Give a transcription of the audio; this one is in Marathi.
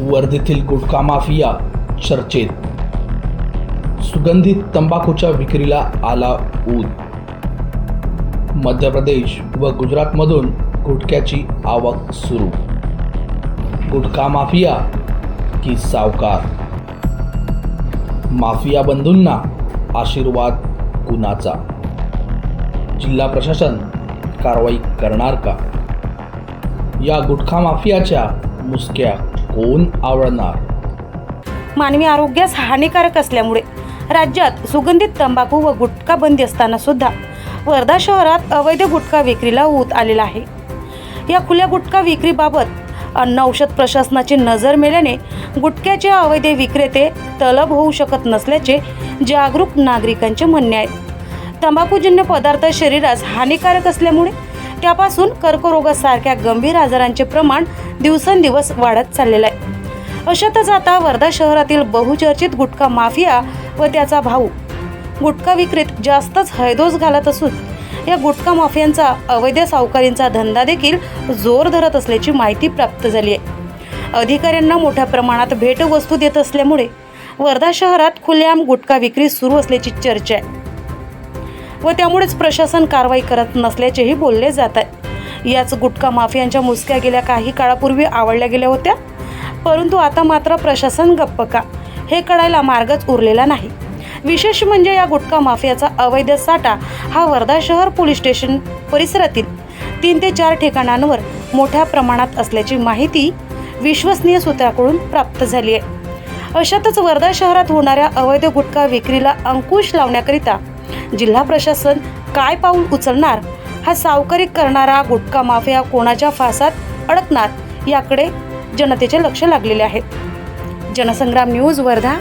वर्धेतील गुटखा माफिया चर्चेत. सुगंधित तंबाखूच्या विक्रीला आला ऊत मध्य प्रदेश व गुजरातमधून गुटख्याची आवक सुरू. गुटखा माफिया की सावकार. माफिया बंधूंना आशीर्वाद कुणाचा? जिल्हा प्रशासन कारवाई करणार का? या गुटखा माफियाच्या मुसक्या कोण आवडणार? मानवी आरोग्यास हानिकारक असल्यामुळे राज्यात सुगंधित तंबाखू व गुटखा बंदी असताना सुद्धा वर्धा शहरात अवैध गुटखा विक्रीला ऊत आलेला आहे. या खुल्या गुटखा विक्रीबाबत अन्न औषध प्रशासनाची नजर मेल्याने गुटख्याचे अवैध विक्रेते तलब होऊ शकत नसल्याचे जागरूक नागरिकांचे म्हणणे आहे. तंबाखूजन्य पदार्थ शरीरास हानिकारक असल्यामुळे त्यापासून कर्करोगासारख्या गंभीर आजारांचे प्रमाण दिवसेंदिवस वाढत चाललेलं आहे. अशातच आता वर्धा शहरातील बहुचर्चित गुटखा माफिया व त्याचा भाऊ गुटखा विक्रीत जास्तच हैदोस घालत असून या गुटखा माफियांचा अवैध सावकारींचा धंदा देखील जोर धरत असल्याची माहिती प्राप्त झाली आहे. अधिकाऱ्यांना मोठ्या प्रमाणात भेटवस्तू देत असल्यामुळे वर्धा शहरात खुलेआम गुटखा विक्री सुरू असल्याची चर्चा आहे. व त्यामुळेच प्रशासन कारवाई करत नसल्याचेही बोलले जात आहे. याच गुटखा माफियांच्या मुसक्या गेल्या काही काळापूर्वी आवडल्या गेल्या होत्या. परंतु आता मात्र प्रशासन गप्प का? हे कळायला मार्गच उरलेला नाही. विशेष म्हणजे या गुटखा माफियाचा अवैध साठा हा वर्धा शहर पोलीस स्टेशन परिसरातील तीन ते चार ठिकाणांवर मोठ्या प्रमाणात असल्याची माहिती विश्वसनीय सूत्राकडून प्राप्त झाली आहे. अशातच वर्धा शहरात होणाऱ्या अवैध गुटखा विक्रीला अंकुश लावण्याकरिता जिल्हा प्रशासन काय पाऊल उचलणार? हा सावकारी करणारा गुटखा माफिया कोणाच्या फासात अडकणार? याकडे जनतेचे लक्ष लागलेले आहे. जनसंग्राम न्यूज वर्धा.